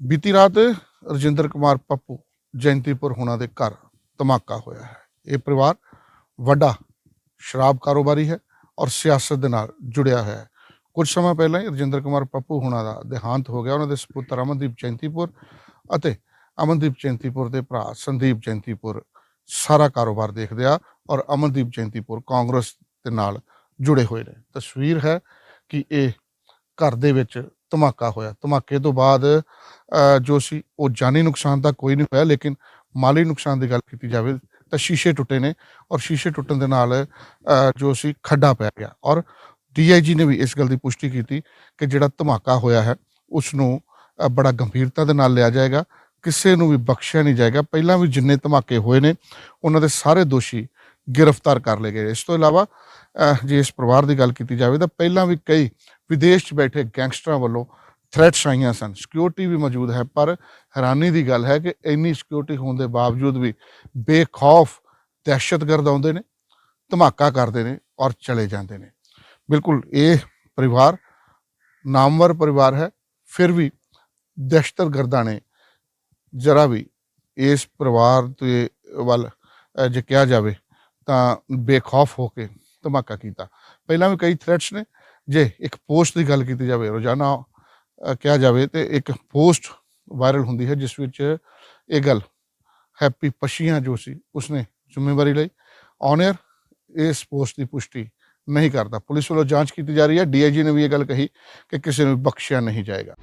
ਬੀਤੀ ਰਾਤ ਰਜਿੰਦਰ ਕੁਮਾਰ ਪੱਪੂ ਜੈਂਤੀਪੁਰ ਹੋਣਾ ਦੇ ਘਰ ਧਮਾਕਾ ਹੋਇਆ ਹੈ। ਇਹ ਪਰਿਵਾਰ ਵੱਡਾ ਸ਼ਰਾਬ ਕਾਰੋਬਾਰੀ ਹੈ ਔਰ ਸਿਆਸਤ ਦੇ ਨਾਲ ਜੁੜਿਆ ਹੋਇਆ ਹੈ। ਕੁਝ ਸਮਾਂ ਪਹਿਲਾਂ ਹੀ ਰਜਿੰਦਰ ਕੁਮਾਰ ਪੱਪੂ ਹੋਣਾ ਦਾ ਦੇਹਾਂਤ ਹੋ ਗਿਆ। ਉਹਨਾਂ ਦੇ ਸੁਪੁੱਤਰ ਅਮਨਦੀਪ ਜੈਂਤੀਪੁਰ ਅਤੇ ਅਮਨਦੀਪ ਜੈਂਤੀਪੁਰ ਦੇ ਭਰਾ ਸੰਦੀਪ ਜੈਂਤੀਪੁਰ ਸਾਰਾ ਕਾਰੋਬਾਰ ਦੇਖਦੇ ਆ ਔਰ ਅਮਨਦੀਪ ਜੈਂਤੀਪੁਰ ਕਾਂਗਰਸ ਦੇ ਨਾਲ ਜੁੜੇ ਹੋਏ ਨੇ। ਤਸਵੀਰ ਹੈ ਕਿ ਇਹ ਘਰ ਦੇ ਵਿੱਚ ਧਮਾਕਾ ਹੋਇਆ। ਧਮਾਕੇ ਤੋਂ ਬਾਅਦ ਜੋ ਸੀ, ਉਹ ਜਾਨੀ ਨੁਕਸਾਨ ਤਾਂ ਕੋਈ ਨਹੀਂ ਹੋਇਆ, ਲੇਕਿਨ ਮਾਲੀ ਨੁਕਸਾਨ ਦੀ ਗੱਲ ਕੀਤੀ ਜਾਵੇ ਤਾਂ ਸ਼ੀਸ਼ੇ ਟੁੱਟੇ ਨੇ ਔਰ ਸ਼ੀਸ਼ੇ ਟੁੱਟਣ ਦੇ ਨਾਲ ਜੋ ਸੀ, ਖੱਡਾ ਪੈ ਗਿਆ। ਔਰ ਡੀਆਈਜੀ ਨੇ ਵੀ ਇਸ ਗੱਲ ਦੀ ਪੁਸ਼ਟੀ ਕੀਤੀ ਕਿ ਜਿਹੜਾ ਧਮਾਕਾ ਹੋਇਆ ਹੈ ਉਸ ਨੂੰ ਬੜਾ ਗੰਭੀਰਤਾ ਦੇ ਨਾਲ ਲਿਆ ਜਾਏਗਾ। ਕਿਸੇ ਨੂੰ ਵੀ ਬਖਸ਼ਿਆ ਨਹੀਂ ਜਾਏਗਾ। ਪਹਿਲਾਂ ਵੀ ਜਿੰਨੇ ਧਮਾਕੇ ਹੋਏ ਨੇ, ਉਹਨਾਂ ਦੇ ਸਾਰੇ ਦੋਸ਼ੀ ਗ੍ਰਿਫਤਾਰ ਕਰ ਲਏ ਗਏ ਇਸ ਤੋਂ ਇਲਾਵਾ ਜੇ ਇਸ ਪਰਿਵਾਰ ਦੀ ਗੱਲ ਕੀਤੀ ਜਾਵੇ ਤਾਂ ਪਹਿਲਾਂ ਵੀ ਕਈ ਵਿਦੇਸ਼ 'ਚ ਬੈਠੇ ਗੈਂਗਸਟਰਾਂ ਵੱਲੋਂ ਥ੍ਰੈਟਸ ਆਈਆਂ ਸਨ। ਸਿਕਿਉਰਿਟੀ ਵੀ ਮੌਜੂਦ ਹੈ, ਪਰ ਹੈਰਾਨੀ ਦੀ ਗੱਲ ਹੈ ਕਿ ਇੰਨੀ ਸਿਕਿਉਰਿਟੀ ਹੋਣ ਦੇ ਬਾਵਜੂਦ ਵੀ ਬੇਖੌਫ ਦਹਿਸ਼ਤਗਰਦ ਆਉਂਦੇ ਨੇ, ਧਮਾਕਾ ਕਰਦੇ ਨੇ ਔਰ ਚਲੇ ਜਾਂਦੇ ਨੇ। ਬਿਲਕੁਲ ਇਹ ਪਰਿਵਾਰ ਨਾਮਵਰ ਪਰਿਵਾਰ ਹੈ, ਫਿਰ ਵੀ ਦਹਿਸ਼ਤਗਰਦਾਂ ਨੇ ਜਰਾ ਵੀ ਇਸ ਪਰਿਵਾਰ ਦੇ ਵੱਲ ਜੇ ਕਿਹਾ ਜਾਵੇ ਤਾਂ ਬੇਖੌਫ ਹੋ ਕੇ ਧਮਾਕਾ ਕੀਤਾ। ਪਹਿਲਾਂ ਵੀ ਕਈ ਥ੍ਰੈਟਸ ਨੇ ਜੇ ਇੱਕ ਪੋਸਟ ਦੀ ਗੱਲ ਕੀਤੀ ਜਾਵੇ, ਰੋਜ਼ਾਨਾ ਕਿਹਾ ਜਾਵੇ ਤੇ ਇੱਕ ਪੋਸਟ ਵਾਇਰਲ ਹੁੰਦੀ ਹੈ, ਜਿਸ ਵਿੱਚ ਇਹ ਗੱਲ ਹੈਪੀ ਪਸ਼ੀਆਂ ਜੋ ਸੀ, ਉਸਨੇ ਜ਼ਿੰਮੇਵਾਰੀ ਲਈ ਔਨਰ ਇਸ ਪੋਸਟ ਦੀ ਪੁਸ਼ਟੀ ਨਹੀਂ ਕਰਦਾ। ਪੁਲਿਸ ਵੱਲੋਂ ਜਾਂਚ ਕੀਤੀ ਜਾ ਰਹੀ ਹੈ। ਡੀਆਈਜੀ ਨੇ ਵੀ ਇਹ ਗੱਲ ਕਹੀ ਕਿ ਕਿਸੇ ਨੂੰ ਬਖਸ਼ਿਆ ਨਹੀਂ ਜਾਏਗਾ।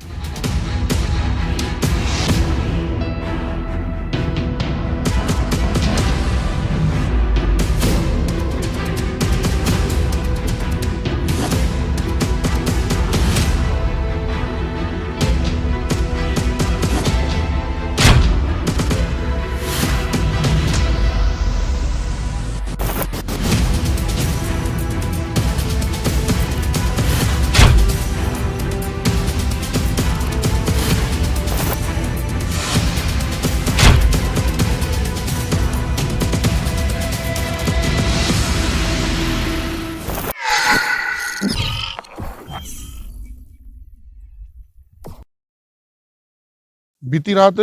ਬੀਤੀ ਰਾਤ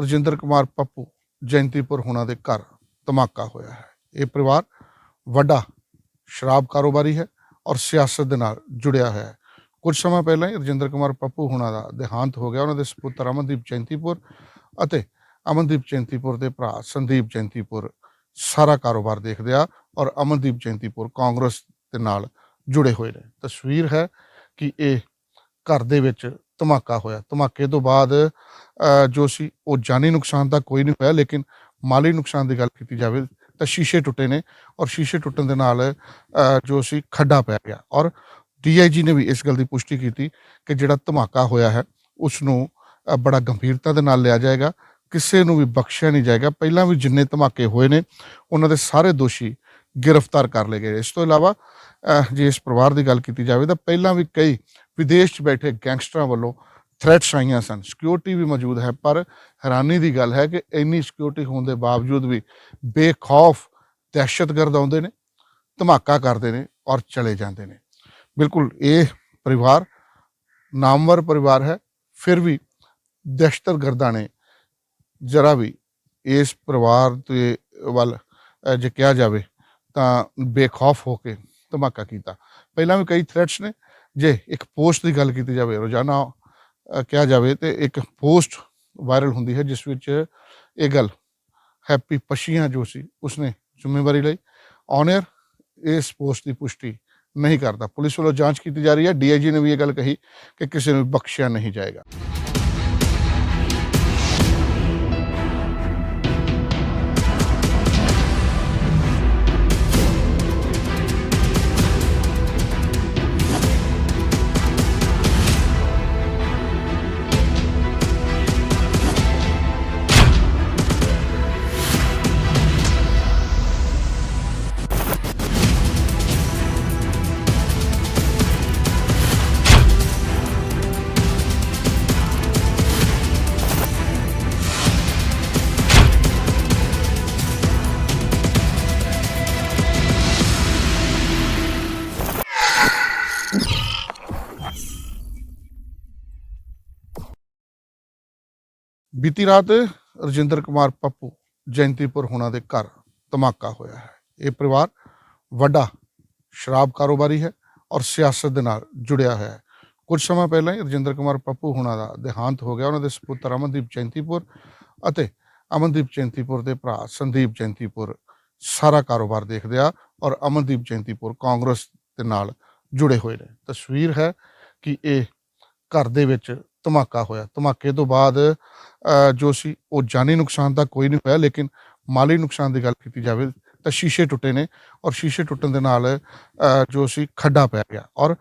ਰਜਿੰਦਰ ਕੁਮਾਰ ਪੱਪੂ ਜੈਂਤੀਪੁਰ ਹੋਣਾ ਦੇ ਘਰ ਧਮਾਕਾ ਹੋਇਆ ਹੈ। ਇਹ ਪਰਿਵਾਰ ਵੱਡਾ, ਸ਼ਰਾਬ ਕਾਰੋਬਾਰੀ ਹੈ ਔਰ ਸਿਆਸਤ ਦੇ ਨਾਲ ਜੁੜਿਆ ਹੋਇਆ ਹੈ। ਕੁਝ ਸਮਾਂ ਪਹਿਲਾਂ ਹੀ ਰਜਿੰਦਰ ਕੁਮਾਰ ਪੱਪੂ ਹੋਣਾ ਦਾ ਦੇਹਾਂਤ ਹੋ ਗਿਆ। ਉਹਨਾਂ ਦੇ ਸੁਪੁੱਤਰ ਅਮਨਦੀਪ ਜੈਂਤੀਪੁਰ ਅਤੇ ਅਮਨਦੀਪ ਜੈਂਤੀਪੁਰ ਦੇ ਭਰਾ ਸੰਦੀਪ ਜੈਂਤੀਪੁਰ ਸਾਰਾ ਕਾਰੋਬਾਰ ਦੇਖਦੇ ਆ ਔਰ ਅਮਨਦੀਪ ਜੈਂਤੀਪੁਰ ਕਾਂਗਰਸ ਦੇ ਨਾਲ ਜੁੜੇ ਹੋਏ ਨੇ। ਤਸਵੀਰ ਹੈ ਕਿ ਇਹ ਘਰ ਦੇ ਵਿੱਚ ਧਮਾਕਾ ਹੋਇਆ। ਧਮਾਕੇ ਤੋਂ ਬਾਅਦ ਜੋ ਸੀ, ਉਹ ਜਾਨੀ ਨੁਕਸਾਨ ਤਾਂ ਕੋਈ ਨਹੀਂ ਹੋਇਆ, ਲੇਕਿਨ ਮਾਲੀ ਨੁਕਸਾਨ ਦੀ ਗੱਲ ਕੀਤੀ ਜਾਵੇ ਤਾਂ ਸ਼ੀਸ਼ੇ ਟੁੱਟੇ ਨੇ ਔਰ ਸ਼ੀਸ਼ੇ ਟੁੱਟਣ ਦੇ ਨਾਲ ਜੋ ਸੀ, ਖੱਡਾ ਪੈ ਗਿਆ। ਔਰ ਡੀਆਈਜੀ ਨੇ ਵੀ ਇਸ ਗੱਲ ਦੀ ਪੁਸ਼ਟੀ ਕੀਤੀ ਕਿ ਜਿਹੜਾ ਧਮਾਕਾ ਹੋਇਆ ਹੈ, ਉਸ ਨੂੰ ਬੜਾ ਗੰਭੀਰਤਾ ਦੇ ਨਾਲ ਲਿਆ ਜਾਏਗਾ। ਕਿਸੇ ਨੂੰ ਵੀ ਬਖਸ਼ਿਆ ਨਹੀਂ ਜਾਏਗਾ। ਪਹਿਲਾਂ ਵੀ ਜਿੰਨੇ ਧਮਾਕੇ ਹੋਏ ਨੇ, ਉਹਨਾਂ ਦੇ ਸਾਰੇ ਦੋਸ਼ੀ ਗ੍ਰਿਫਤਾਰ ਕਰ ਲਏ ਗਏ ਇਸ ਤੋਂ ਇਲਾਵਾ ਜੇ ਇਸ ਪਰਿਵਾਰ ਦੀ ਗੱਲ ਕੀਤੀ ਜਾਵੇ ਤਾਂ ਪਹਿਲਾਂ ਵੀ ਕਈ ਵਿਦੇਸ਼ 'ਚ ਬੈਠੇ ਗੈਂਗਸਟਰਾਂ ਵੱਲੋਂ ਥ੍ਰੈਟਸ ਆਈਆਂ ਸਨ। ਸਿਕਿਉਰਿਟੀ ਵੀ ਮੌਜੂਦ ਹੈ, ਪਰ ਹੈਰਾਨੀ ਦੀ ਗੱਲ ਹੈ ਕਿ ਇੰਨੀ ਸਿਕਿਉਰਿਟੀ ਹੋਣ ਦੇ ਬਾਵਜੂਦ ਵੀ ਬੇਖੌਫ ਦਹਿਸ਼ਤਗਰਦ ਆਉਂਦੇ ਨੇ, ਧਮਾਕਾ ਕਰਦੇ ਨੇ ਔਰ ਚਲੇ ਜਾਂਦੇ ਨੇ। ਬਿਲਕੁਲ ਇਹ ਪਰਿਵਾਰ ਨਾਮਵਰ ਪਰਿਵਾਰ ਹੈ, ਫਿਰ ਵੀ ਦਹਿਸ਼ਤਗਰਦਾਂ ਨੇ ਜਰਾ ਵੀ ਇਸ ਪਰਿਵਾਰ ਦੇ ਵੱਲ ਜੇ ਕਿਹਾ ਜਾਵੇ ਤਾਂ ਬੇਖੌਫ ਹੋ ਕੇ ਧਮਾਕਾ ਕੀਤਾ। ਪਹਿਲਾਂ ਵੀ ਕਈ ਥ੍ਰੈਟਸ ਨੇ ਜੇ ਇੱਕ ਪੋਸਟ ਦੀ ਗੱਲ ਕੀਤੀ ਜਾਵੇ, ਰੋਜ਼ਾਨਾ ਕਿਹਾ ਜਾਵੇ ਤੇ ਇੱਕ ਪੋਸਟ ਵਾਇਰਲ ਹੁੰਦੀ ਹੈ, ਜਿਸ ਵਿੱਚ ਇਹ ਗੱਲ ਹੈਪੀ ਪਸ਼ੀਆਂ ਜੋ ਸੀ, ਉਸਨੇ ਜ਼ਿੰਮੇਵਾਰੀ ਲਈ ਔਨਰ ਇਸ ਪੋਸਟ ਦੀ ਪੁਸ਼ਟੀ ਨਹੀਂ ਕਰਦਾ। ਪੁਲਿਸ ਵੱਲੋਂ ਜਾਂਚ ਕੀਤੀ ਜਾ ਰਹੀ ਹੈ। ਡੀਆਈਜੀ ਨੇ ਵੀ ਇਹ ਗੱਲ ਕਹੀ ਕਿ ਕਿਸੇ ਨੂੰ ਬਖਸ਼ਿਆ ਨਹੀਂ ਜਾਏਗਾ। ਬੀਤੀ ਰਾਤ ਰਜਿੰਦਰ ਕੁਮਾਰ ਪੱਪੂ ਜੈਂਤੀਪੁਰ ਹੋਣਾ ਦੇ ਘਰ ਧਮਾਕਾ ਹੋਇਆ ਹੈ। ਇਹ ਪਰਿਵਾਰ ਵੱਡਾ ਸ਼ਰਾਬ ਕਾਰੋਬਾਰੀ ਹੈ ਔਰ ਸਿਆਸਤ ਦੇ ਨਾਲ ਜੁੜਿਆ ਹੋਇਆ ਹੈ। ਕੁਝ ਸਮਾਂ ਪਹਿਲਾਂ ਹੀ ਰਜਿੰਦਰ ਕੁਮਾਰ ਪੱਪੂ ਹੋਣਾ ਦਾ ਦੇਹਾਂਤ ਹੋ ਗਿਆ। ਉਹਨਾਂ ਦੇ ਸੁਪੁੱਤਰ ਅਮਨਦੀਪ ਜੈਂਤੀਪੁਰ ਅਤੇ ਅਮਨਦੀਪ ਜੈਂਤੀਪੁਰ ਦੇ ਭਰਾ ਸੰਦੀਪ ਜੈਂਤੀਪੁਰ ਸਾਰਾ ਕਾਰੋਬਾਰ ਦੇਖਦੇ ਆ ਔਰ ਅਮਨਦੀਪ ਜੈਂਤੀਪੁਰ ਕਾਂਗਰਸ ਦੇ ਨਾਲ ਜੁੜੇ ਹੋਏ ਨੇ। ਤਸਵੀਰ ਹੈ ਕਿ ਇਹ ਘਰ ਦੇ ਵਿੱਚ ਧਮਾਕਾ ਹੋਇਆ। ਧਮਾਕੇ ਤੋਂ ਬਾਅਦ ਜੋ ਸੀ, ਉਹ ਜਾਨੀ ਨੁਕਸਾਨ ਤਾਂ ਕੋਈ ਨਹੀਂ ਹੋਇਆ, ਲੇਕਿਨ ਮਾਲੀ ਨੁਕਸਾਨ ਦੀ ਗੱਲ ਕੀਤੀ ਜਾਵੇ ਤਾਂ ਸ਼ੀਸ਼ੇ ਟੁੱਟੇ ਨੇ ਔਰ ਸ਼ੀਸ਼ੇ ਟੁੱਟਣ ਦੇ ਨਾਲ ਜੋ ਸੀ, ਖੱਡਾ ਪੈ ਗਿਆ ਔਰ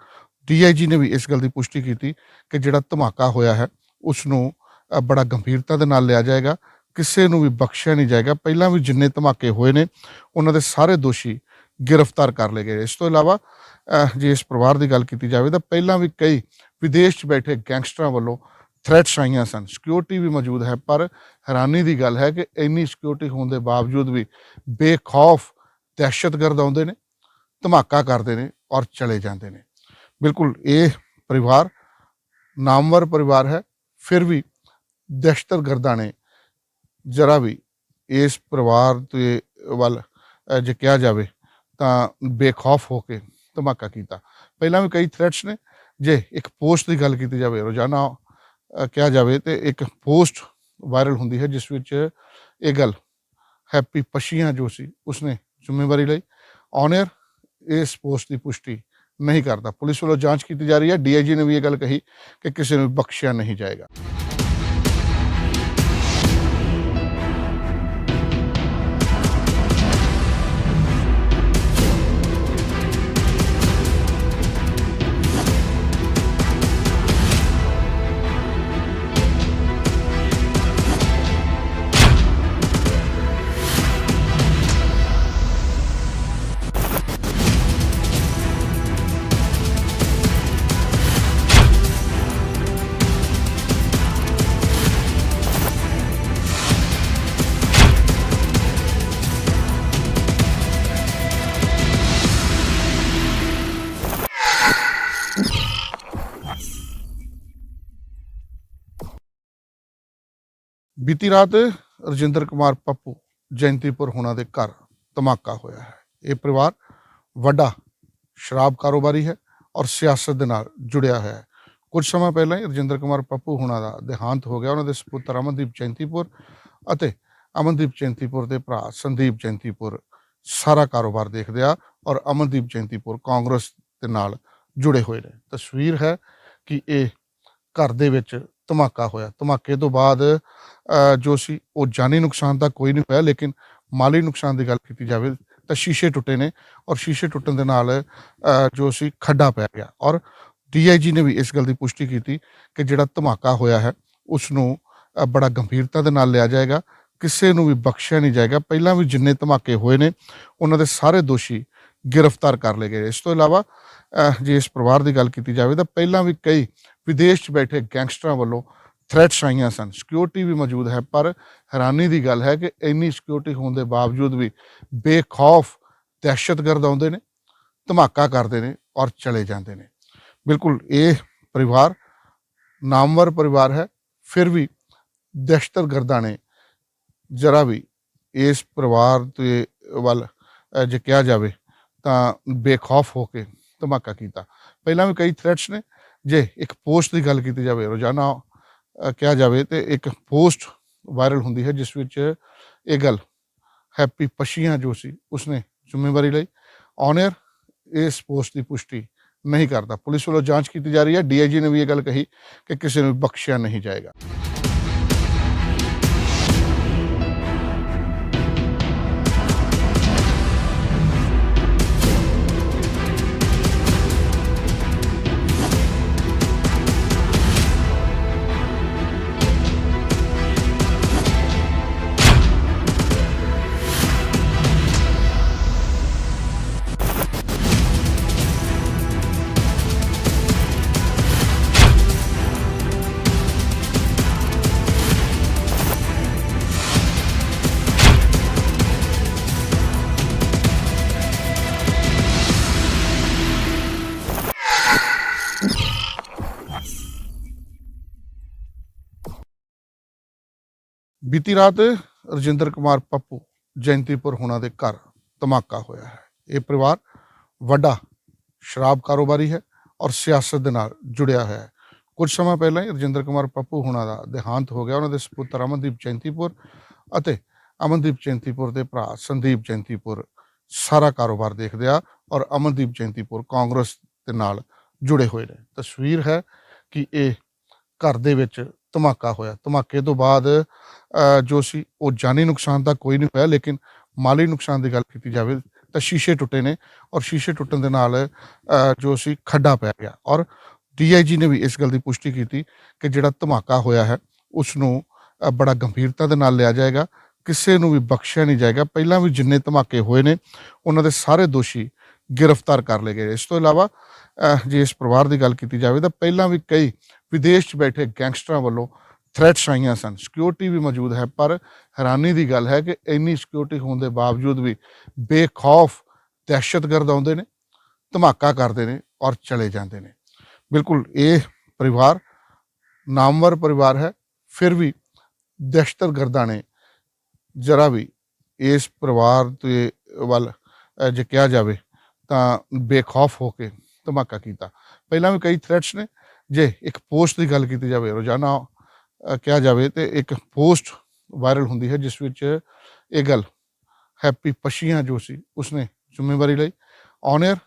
ਡੀਆਈਜੀ ਨੇ ਵੀ ਇਸ ਗੱਲ ਦੀ ਪੁਸ਼ਟੀ ਕੀਤੀ ਕਿ ਜਿਹੜਾ ਧਮਾਕਾ ਹੋਇਆ ਹੈ ਉਸ ਨੂੰ ਬੜਾ ਗੰਭੀਰਤਾ ਦੇ ਨਾਲ ਲਿਆ ਜਾਏਗਾ, ਕਿਸੇ ਨੂੰ ਵੀ ਬਖਸ਼ਿਆ ਨਹੀਂ ਜਾਏਗਾ। ਪਹਿਲਾਂ ਵੀ ਜਿੰਨੇ ਧਮਾਕੇ ਹੋਏ ਨੇ, ਉਹਨਾਂ ਦੇ ਸਾਰੇ ਦੋਸ਼ੀ ਗ੍ਰਿਫਤਾਰ ਕਰ ਲਏ ਗਏ ਇਸ ਤੋਂ ਇਲਾਵਾ ਜੇ ਇਸ ਪਰਿਵਾਰ ਦੀ ਗੱਲ ਕੀਤੀ ਜਾਵੇ ਤਾਂ ਪਹਿਲਾਂ ਵੀ ਕਈ ਵਿਦੇਸ਼ 'ਚ ਬੈਠੇ ਗੈਂਗਸਟਰਾਂ ਵੱਲੋਂ ਥ੍ਰੈਟਸ ਆਈਆਂ ਸਨ। ਸਿਕਿਉਰਿਟੀ ਵੀ ਮੌਜੂਦ ਹੈ, ਪਰ ਹੈਰਾਨੀ ਦੀ ਗੱਲ ਹੈ ਕਿ ਇੰਨੀ ਸਿਕਿਉਰਿਟੀ ਹੋਣ ਦੇ ਬਾਵਜੂਦ ਵੀ ਬੇਖੌਫ ਦਹਿਸ਼ਤਗਰਦ ਆਉਂਦੇ ਨੇ, ਧਮਾਕਾ ਕਰਦੇ ਨੇ ਔਰ ਚਲੇ ਜਾਂਦੇ ਨੇ। ਬਿਲਕੁਲ ਇਹ ਪਰਿਵਾਰ ਨਾਮਵਰ ਪਰਿਵਾਰ ਹੈ, ਫਿਰ ਵੀ ਦਹਿਸ਼ਤਗਰਦਾਂ ਨੇ ਜਰਾ ਵੀ ਇਸ ਪਰਿਵਾਰ ਦੇ ਵੱਲ ਜੇ ਕਿਹਾ ਜਾਵੇ ਤਾਂ ਬੇਖੌਫ ਹੋ ਕੇ ਧਮਾਕਾ ਕੀਤਾ। ਪਹਿਲਾਂ ਵੀ ਕਈ ਥ੍ਰੈਟਸ ਨੇ, ਜੇ ਇੱਕ ਪੋਸਟ ਦੀ ਗੱਲ ਕੀਤੀ ਜਾਵੇ, ਰੋਜ਼ਾਨਾ ਕਿਹਾ ਜਾਵੇ ਤੇ ਇੱਕ ਪੋਸਟ ਵਾਇਰਲ ਹੁੰਦੀ ਹੈ, ਜਿਸ ਵਿੱਚ ਇਹ ਗੱਲ ਹੈਪੀ ਪਸ਼ੀਆਂ ਜੋ ਸੀ, ਉਸਨੇ ਜ਼ਿੰਮੇਵਾਰੀ ਲਈ। ਔਨਰ ਇਸ ਪੋਸਟ ਦੀ ਪੁਸ਼ਟੀ ਨਹੀਂ ਕਰਦਾ। ਪੁਲਿਸ ਵੱਲੋਂ ਜਾਂਚ ਕੀਤੀ ਜਾ ਰਹੀ ਹੈ। ਡੀਆਈਜੀ ਨੇ ਵੀ ਇਹ ਗੱਲ ਕਹੀ ਕਿ ਕਿਸੇ ਨੂੰ ਬਖਸ਼ਿਆ ਨਹੀਂ ਜਾਏਗਾ। ਬੀਤੀ ਰਾਤ ਰਜਿੰਦਰ ਕੁਮਾਰ ਪੱਪੂ ਜੈਂਤੀਪੁਰ ਹੋਣਾ ਦੇ ਘਰ ਧਮਾਕਾ ਹੋਇਆ ਹੈ। ਇਹ ਪਰਿਵਾਰ ਵੱਡਾ, ਸ਼ਰਾਬ ਕਾਰੋਬਾਰੀ ਹੈ ਔਰ ਸਿਆਸਤ ਦੇ ਨਾਲ ਜੁੜਿਆ ਹੋਇਆ ਹੈ। ਕੁਝ ਸਮਾਂ ਪਹਿਲਾਂ ਹੀ ਰਜਿੰਦਰ ਕੁਮਾਰ ਪੱਪੂ ਹੋਣਾ ਦਾ ਦੇਹਾਂਤ ਹੋ ਗਿਆ। ਉਹਨਾਂ ਦੇ ਸੁਪੁੱਤਰ ਅਮਨਦੀਪ ਜੈਂਤੀਪੁਰ ਅਤੇ ਅਮਨਦੀਪ ਜੈਂਤੀਪੁਰ ਦੇ ਭਰਾ ਸੰਦੀਪ ਜੈਂਤੀਪੁਰ ਸਾਰਾ ਕਾਰੋਬਾਰ ਦੇਖਦੇ ਆ ਔਰ ਅਮਨਦੀਪ ਜੈਂਤੀਪੁਰ ਕਾਂਗਰਸ ਦੇ ਨਾਲ ਜੁੜੇ ਹੋਏ ਨੇ। ਤਸਵੀਰ ਹੈ ਕਿ ਇਹ ਘਰ ਦੇ ਵਿੱਚ ਧਮਾਕਾ ਹੋਇਆ। ਧਮਾਕੇ ਤੋਂ ਬਾਅਦ ਜੋ ਸੀ, ਉਹ ਜਾਨੀ ਨੁਕਸਾਨ ਤਾਂ ਕੋਈ ਨਹੀਂ ਹੋਇਆ, ਲੇਕਿਨ ਮਾਲੀ ਨੁਕਸਾਨ ਦੀ ਗੱਲ ਕੀਤੀ ਜਾਵੇ ਤਾਂ ਸ਼ੀਸ਼ੇ ਟੁੱਟੇ ਨੇ ਔਰ ਸ਼ੀਸ਼ੇ ਟੁੱਟਣ ਦੇ ਨਾਲ ਜੋ ਸੀ, ਖੱਡਾ ਪੈ ਗਿਆ ਔਰ ਡੀਆਈਜੀ ਨੇ ਵੀ ਇਸ ਗੱਲ ਦੀ ਪੁਸ਼ਟੀ ਕੀਤੀ ਕਿ ਜਿਹੜਾ ਧਮਾਕਾ ਹੋਇਆ ਹੈ, ਉਸ ਨੂੰ ਬੜਾ ਗੰਭੀਰਤਾ ਦੇ ਨਾਲ ਲਿਆ ਜਾਏਗਾ, ਕਿਸੇ ਨੂੰ ਵੀ ਬਖਸ਼ਿਆ ਨਹੀਂ ਜਾਏਗਾ। ਪਹਿਲਾਂ ਵੀ ਜਿੰਨੇ ਧਮਾਕੇ ਹੋਏ ਨੇ, ਉਹਨਾਂ ਦੇ ਸਾਰੇ ਦੋਸ਼ੀ ਗ੍ਰਿਫਤਾਰ ਕਰ ਲਏ ਗਏ। ਇਸ ਤੋਂ ਇਲਾਵਾ ਜੇ ਇਸ ਪਰਿਵਾਰ ਦੀ ਗੱਲ ਕੀਤੀ ਜਾਵੇ ਤਾਂ ਪਹਿਲਾਂ ਵੀ ਕਈ ਵਿਦੇਸ਼ 'ਚ ਬੈਠੇ ਗੈਂਗਸਟਰਾਂ ਵੱਲੋਂ ਥ੍ਰੈਟਸ ਆਈਆਂ ਸਨ। ਸਿਕਿਉਰਿਟੀ ਵੀ ਮੌਜੂਦ ਹੈ, ਪਰ ਹੈਰਾਨੀ ਦੀ ਗੱਲ ਹੈ ਕਿ ਇੰਨੀ ਸਿਕਿਉਰਿਟੀ ਹੋਣ ਦੇ ਬਾਵਜੂਦ ਵੀ ਬੇਖੌਫ ਦਹਿਸ਼ਤਗਰਦ ਆਉਂਦੇ ਨੇ, ਧਮਾਕਾ ਕਰਦੇ ਨੇ ਔਰ ਚਲੇ ਜਾਂਦੇ ਨੇ। ਬਿਲਕੁਲ ਇਹ ਪਰਿਵਾਰ ਨਾਮਵਰ ਪਰਿਵਾਰ ਹੈ, ਫਿਰ ਵੀ ਦਹਿਸ਼ਤਗਰਦਾਂ ਨੇ ਜਰਾ ਵੀ ਇਸ ਪਰਿਵਾਰ ਦੇ ਵੱਲ ਜੇ ਕਿਹਾ ਜਾਵੇ ਤਾਂ ਬੇਖੌਫ ਹੋ ਕੇ ਧਮਾਕਾ ਕੀਤਾ। ਪਹਿਲਾਂ ਵੀ ਕਈ ਥ੍ਰੈਟਸ ਨੇ। ਜੇ ਇੱਕ ਪੋਸਟ ਦੀ ਗੱਲ ਕੀਤੀ ਜਾਵੇ, ਰੋਜ਼ਾਨਾ ਕਿਹਾ ਜਾਵੇ ਤੇ ਇੱਕ ਪੋਸਟ ਵਾਇਰਲ ਹੁੰਦੀ ਹੈ, ਜਿਸ ਵਿੱਚ ਇਹ ਗੱਲ ਹੈਪੀ ਪਸ਼ੀਆਂ ਜੋ ਸੀ, ਉਸਨੇ ਜ਼ਿੰਮੇਵਾਰੀ ਲਈ। ਔਨਰ ਇਸ ਪੋਸਟ ਦੀ ਪੁਸ਼ਟੀ ਨਹੀਂ ਕਰਦਾ। ਪੁਲਿਸ ਵੱਲੋਂ ਜਾਂਚ ਕੀਤੀ ਜਾ ਰਹੀ ਹੈ। ਡੀਆਈਜੀ ਨੇ ਵੀ ਇਹ ਗੱਲ ਕਹੀ ਕਿ ਕਿਸੇ ਨੂੰ ਬਖਸ਼ਿਆ ਨਹੀਂ ਜਾਏਗਾ। ਬੀਤੀ ਰਾਤ ਰਜਿੰਦਰ ਕੁਮਾਰ ਪੱਪੂ ਜੈਂਤੀਪੁਰ ਹੋਣਾ ਦੇ ਘਰ ਧਮਾਕਾ ਹੋਇਆ ਹੈ। ਇਹ ਪਰਿਵਾਰ ਵੱਡਾ ਸ਼ਰਾਬ ਕਾਰੋਬਾਰੀ ਹੈ ਔਰ ਸਿਆਸਤ ਦੇ ਨਾਲ ਜੁੜਿਆ ਹੋਇਆ ਹੈ। ਕੁਝ ਸਮਾਂ ਪਹਿਲਾਂ ਹੀ ਰਜਿੰਦਰ ਕੁਮਾਰ ਪੱਪੂ ਹੋਣਾ ਦਾ ਦੇਹਾਂਤ ਹੋ ਗਿਆ। ਉਹਨਾਂ ਦੇ ਸੁਪੁੱਤਰ ਅਮਨਦੀਪ ਜੈਂਤੀਪੁਰ ਅਤੇ ਅਮਨਦੀਪ ਜੈਂਤੀਪੁਰ ਦੇ ਭਰਾ ਸੰਦੀਪ ਜੈਂਤੀਪੁਰ ਸਾਰਾ ਕਾਰੋਬਾਰ ਦੇਖਦੇ ਆ ਔਰ ਅਮਨਦੀਪ ਜੈਂਤੀਪੁਰ ਕਾਂਗਰਸ ਦੇ ਨਾਲ ਜੁੜੇ ਹੋਏ ਨੇ। ਤਸਵੀਰ ਹੈ ਕਿ ਇਹ ਘਰ ਦੇ ਵਿੱਚ ਧਮਾਕਾ ਹੋਇਆ। ਧਮਾਕੇ ਤੋਂ ਬਾਅਦ ਜੋ ਸੀ, ਉਹ ਜਾਨੀ ਨੁਕਸਾਨ ਤਾਂ ਕੋਈ ਨਹੀਂ ਹੋਇਆ, ਲੇਕਿਨ ਮਾਲੀ ਨੁਕਸਾਨ ਦੀ ਗੱਲ ਕੀਤੀ ਜਾਵੇ ਤਾਂ ਸ਼ੀਸ਼ੇ ਟੁੱਟੇ ਨੇ ਔਰ ਸ਼ੀਸ਼ੇ ਟੁੱਟਣ ਦੇ ਨਾਲ ਜੋ ਸੀ, ਖੱਡਾ ਪੈ ਗਿਆ। ਔਰ ਡੀਆਈਜੀ ਨੇ ਵੀ ਇਸ ਗੱਲ ਦੀ ਪੁਸ਼ਟੀ ਕੀਤੀ ਕਿ ਜਿਹੜਾ ਧਮਾਕਾ ਹੋਇਆ ਹੈ ਉਸ ਨੂੰ ਬੜਾ ਗੰਭੀਰਤਾ ਦੇ ਨਾਲ ਲਿਆ ਜਾਏਗਾ। ਕਿਸੇ ਨੂੰ ਵੀ ਬਖਸ਼ਿਆ ਨਹੀਂ ਜਾਏਗਾ। ਪਹਿਲਾਂ ਵੀ ਜਿੰਨੇ ਧਮਾਕੇ ਹੋਏ ਨੇ, ਉਹਨਾਂ ਦੇ ਸਾਰੇ ਦੋਸ਼ੀ ਗ੍ਰਿਫਤਾਰ ਕਰ ਲਏ ਗਏ ਇਸ ਤੋਂ ਇਲਾਵਾ ਜੇ ਇਸ ਪਰਿਵਾਰ ਦੀ ਗੱਲ ਕੀਤੀ ਜਾਵੇ ਤਾਂ ਪਹਿਲਾਂ ਵੀ ਕਈ ਵਿਦੇਸ਼ 'ਚ ਬੈਠੇ ਗੈਂਗਸਟਰਾਂ ਵੱਲੋਂ ਥ੍ਰੈਟਸ ਆਈਆਂ ਸਨ। ਸਿਕਿਉਰਿਟੀ ਵੀ ਮੌਜੂਦ ਹੈ, ਪਰ ਹੈਰਾਨੀ ਦੀ ਗੱਲ ਹੈ ਕਿ ਇੰਨੀ ਸਿਕਿਉਰਿਟੀ ਹੋਣ ਦੇ ਬਾਵਜੂਦ ਵੀ ਬੇਖੌਫ ਦਹਿਸ਼ਤਗਰਦ ਆਉਂਦੇ ਨੇ, ਧਮਾਕਾ ਕਰਦੇ ਨੇ ਔਰ ਚਲੇ ਜਾਂਦੇ ਨੇ। ਬਿਲਕੁਲ ਇਹ ਪਰਿਵਾਰ ਨਾਮਵਰ ਪਰਿਵਾਰ ਹੈ, ਫਿਰ ਵੀ ਦਹਿਸ਼ਤਗਰਦਾਂ ਨੇ ਜਰਾ ਵੀ ਇਸ ਪਰਿਵਾਰ ਦੇ ਵੱਲ ਜੇ ਕਿਹਾ ਜਾਵੇ ਤਾਂ ਬੇਖੌਫ ਹੋ ਕੇ ਧਮਾਕਾ ਕੀਤਾ। ਪਹਿਲਾਂ ਵੀ ਕਈ ਥ੍ਰੈਟਸ ਨੇ ਜੇ ਇੱਕ ਪੋਸਟ ਦੀ ਗੱਲ ਕੀਤੀ ਜਾਵੇ, ਰੋਜ਼ਾਨਾ ਕਿਹਾ ਜਾਵੇ ਤੇ ਇੱਕ ਪੋਸਟ ਵਾਇਰਲ ਹੁੰਦੀ ਹੈ, ਜਿਸ ਵਿੱਚ ਇਹ ਗੱਲ ਹੈਪੀ ਪਸ਼ੀਆਂ ਜੋ ਸੀ, ਉਸਨੇ ਜ਼ਿੰਮੇਵਾਰੀ ਲਈ। ਔਨ ਇਸ